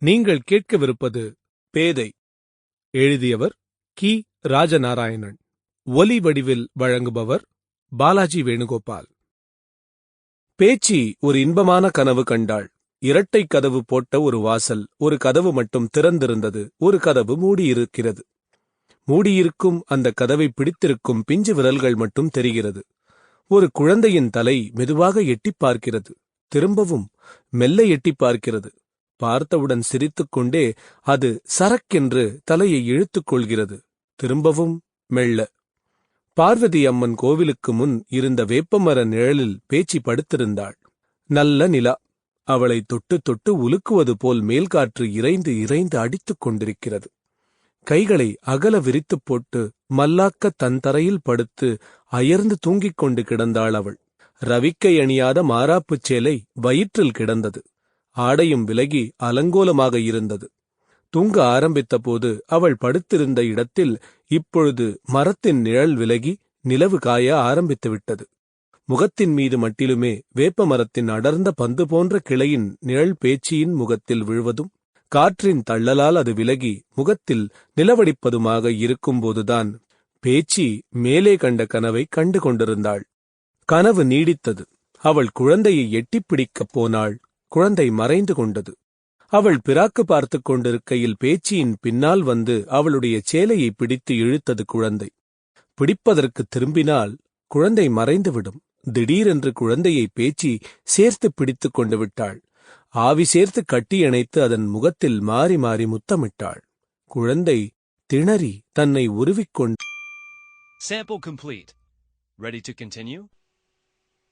நீங்கள் கேட்கவிருப்பது பேதை. எழுதியவர் கி. ராஜநாராயணன். ஒலி வடிவில் வழங்குபவர் பாலாஜி வேணுகோபால். பேச்சி ஒரு இன்பமான கனவு கண்டாள். இரட்டை கதவு போட்ட ஒரு வாசல் ஒரு கதவு மட்டும் திறந்திருந்தது ஒரு கதவு மூடியிருக்கிறது. மூடியிருக்கும் அந்த கதவை பிடித்திருக்கும் பிஞ்சு விரல்கள் மட்டும் தெரிகிறது. ஒரு குழந்தையின் தலை மெதுவாக எட்டிப் பார்க்கிறது திரும்பவும் மெல்ல எட்டிப் பார்க்கிறது. பார்த்தவுடன் சிரித்துக்கொண்டே அது சரக்கென்று தலையை இழுத்துக் கொள்கிறது திரும்பவும் மெல்ல. பார்வதி அம்மன் கோவிலுக்கு முன் இருந்த வேப்பமர நிழலில் பேச்சு படுத்திருந்தாள். நல்ல நிலா. அவளை தொட்டு தொட்டு உலுக்குவது போல் மேல்காற்று இறைந்து இறைந்து அடித்துக் கொண்டிருக்கிறது. கைகளை அகல விரித்துப் போட்டு மல்லாக்க தன் தரையில் படுத்து அயர்ந்து தூங்கிக் கொண்டு கிடந்தாள் அவள். ரவிக்கை அணியாத மாறாப்புச் சேலை வயிற்றில் கிடந்தது. ஆடையும் விலகி அலங்கோலமாக இருந்தது. தூங்க ஆரம்பித்தபோது அவள் படுத்திருந்த இடத்தில் இப்பொழுது மரத்தின் நிழல் விலகி நிலவு காய ஆரம்பித்துவிட்டது. முகத்தின் மீது மட்டிலுமே வேப்ப மரத்தின் அடர்ந்த பந்து போன்ற கிளையின் நிழல் பேச்சியின் முகத்தில் விழுவதும் காற்றின் தள்ளலால் அது விலகி முகத்தில் நிலவடிப்பதுமாக இருக்கும்போதுதான் பேச்சி மேலே கண்ட கனவை கண்டு கொண்டிருந்தாள். கனவு நீடித்தது. அவள் குழந்தையை எட்டிப் பிடிக்கப் போனாள். குழந்தை மறைந்து கொண்டது. அவள் பிராக்கு பார்த்துக் கொண்டிருக்கையில் பேச்சியின் பின்னால் வந்து அவளுடைய சேலையை பிடித்து இழுத்தது குழந்தை. பிடிப்பதற்கு திரும்பினால் குழந்தை மறைந்துவிடும். திடீரென்று குழந்தையை பேச்சி சேர்த்து பிடித்துக் கொண்டு விட்டாள். ஆவி சேர்த்து கட்டியணைத்து அதன் முகத்தில் மாறி மாறி முத்தமிட்டாள். குழந்தை திணறி தன்னை உருவிக்கொண்டு Sample complete. Ready to continue?